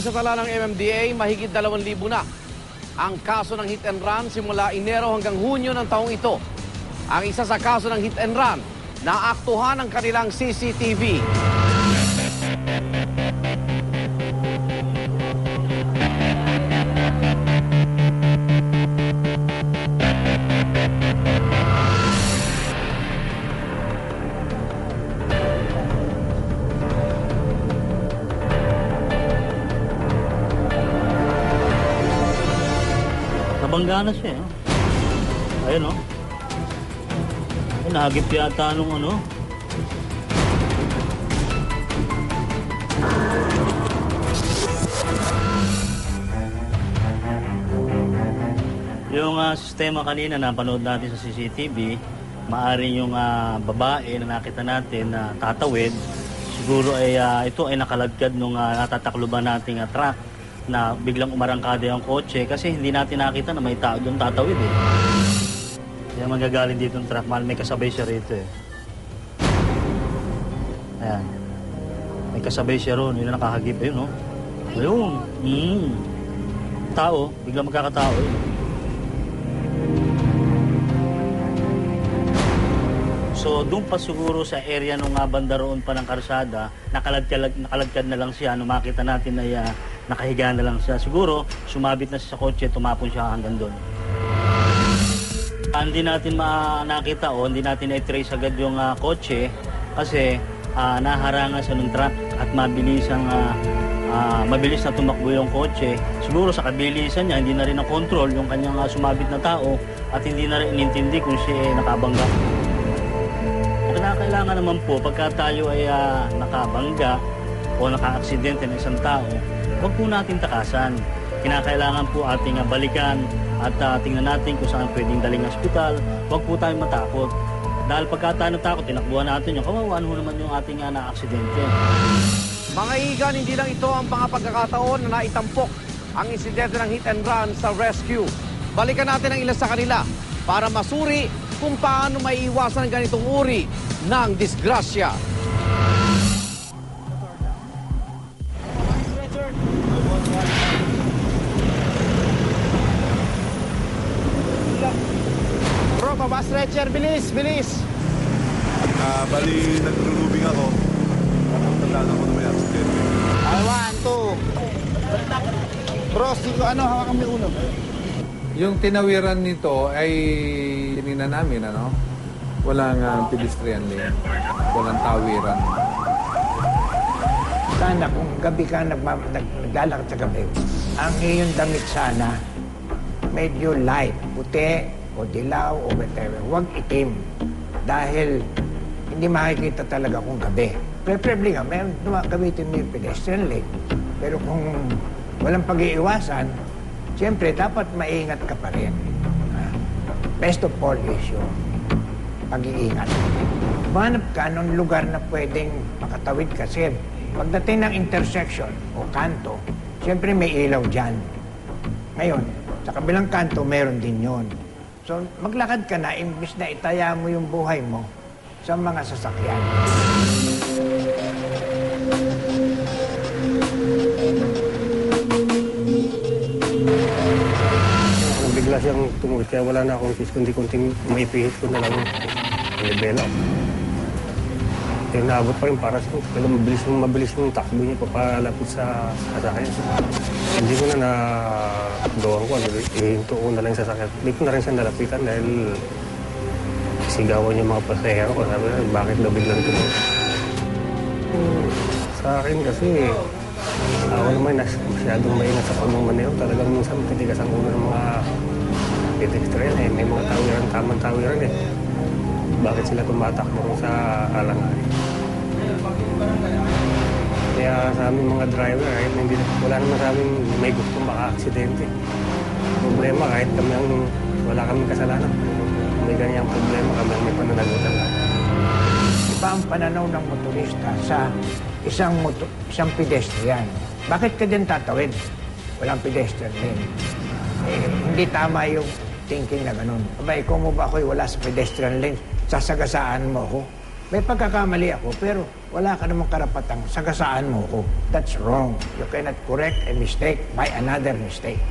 Sa tala ng MMDA, mahigit 2,000 na ang kaso ng hit and run simula Enero hanggang Hunyo ng taong ito. Ang isa sa kaso ng hit and run, naaktuhan ang kanilang CCTV. Nabangga na siya. eh. Ayun oh. Ay, yata nung ano. Yung ah, sistema kanina na panood natin sa CCTV, maaring yung ah, babae na nakita natin na tatawid, siguro ay ah, ito ay nakalagkad nung uh, natatakluban nating ah, truck na biglang umarangkada yung kotse kasi hindi natin nakita na may tao doon tatawid eh. Kaya magagaling dito yung truck, mahal may kasabay siya rito eh. Ayan. May kasabay siya ron, yun na nakahagip ayun no. Ayun. Mm. Tao, biglang magkakatao eh. So doon pa siguro sa area nung uh, banda roon pa ng karsada, nakalagkad, nakalagkad na lang siya. Nung makita natin na uh, nakahiga na lang siya. Siguro sumabit na siya sa kotse, tumapon siya hanggang doon. Ah, hindi natin ma nakita o hindi natin i-trace agad yung ah, kotse kasi ah, naharangan sa ng truck at mabilis ang ah, ah, mabilis na tumakbo yung kotse. Siguro sa kabilisan niya hindi na rin na-control yung kanyang ah, sumabit na tao at hindi na rin inintindi kung siya ay nakabangga. Kinakailangan naman po pagka tayo ay ah, nakabangga o naka-aksidente ng isang tao, huwag po natin takasan. Kinakailangan po ating ah, balikan at ah, tingnan natin kung saan pwedeng daling ospital. Huwag po tayong matakot. Dahil pagka tayo natakot, tinakbuhan natin yung kawawan ho naman yung ating uh, na-aksidente. Mga igan, hindi lang ito ang mga pagkakataon na naitampok ang insidente ng hit and run sa rescue. Balikan natin ang ilan sa kanila para masuri kung paano maiiwasan ang ganitong uri ng disgrasya. Pabas stretcher, bilis, bilis! Ah, bali, naglulubing ako. Tandaan ako na may accident. Ay, one, two. Bro, sino, ano, hawakan mo yung ulo. Yung tinawiran nito ay tinina namin, ano? Walang uh, pedestrian lane. Walang tawiran. Sana kung gabi ka nagma, nag, naglalakad sa gabi, ang iyong damit sana, medyo light, puti, o dilaw, o whatever. Huwag itim. Dahil hindi makikita talaga kung gabi. Preferably nga, meron gamitin mo yung pedestrian lane. Pero kung walang pag-iiwasan, siyempre, dapat maingat ka pa rin. Ah, Best of all is yung pag-iingat. Manap ka ng lugar na pwedeng makatawid kasi pagdating ng intersection o kanto, siyempre may ilaw dyan. Ngayon, sa kabilang kanto, meron din yon. So, maglakad ka na, imbis na itaya mo yung buhay mo sa mga sasakyan. Nung bigla siyang tumulit, kaya wala na akong sis, kundi kunting maipihit ko na lang yung. Kaya naabot pa rin para sa kaya mabilis yung mabilis yung takbo niya papalapit sa sasakyan. Hindi ko na nagawan ko, ano, ihinto ko na lang yung sasakyan. Hindi ko na rin siya nalapitan dahil sigawan yung mga pasahero ko. Sabi na, bakit daw biglang tumulit? Sa akin kasi, ako naman nas, masyadong maingat sa pagmamaneho. Talagang minsan titigas ang ulo ng mga pedestrian eh. May mga tawiran, tamang tawiran eh. Bakit sila tumatakbo sa alangan? Sa aming mga driver, kahit hindi, wala naman sa amin may gusto maka-aksidente. Problema kahit kami ang wala kaming kasalanan. May ganyang problema kami ang may pananagutan lang. Iba ang pananaw ng motorista sa isang moto, isang pedestrian. Bakit ka din tatawid? Walang pedestrian lane. Eh, hindi tama yung thinking na ganun. Aba, ikaw mo ba ako'y wala sa pedestrian lane? Sasagasaan mo ako? May pagkakamali ako, pero wala ka namang karapatang sagasaan mo ko. That's wrong. You cannot correct a mistake by another mistake.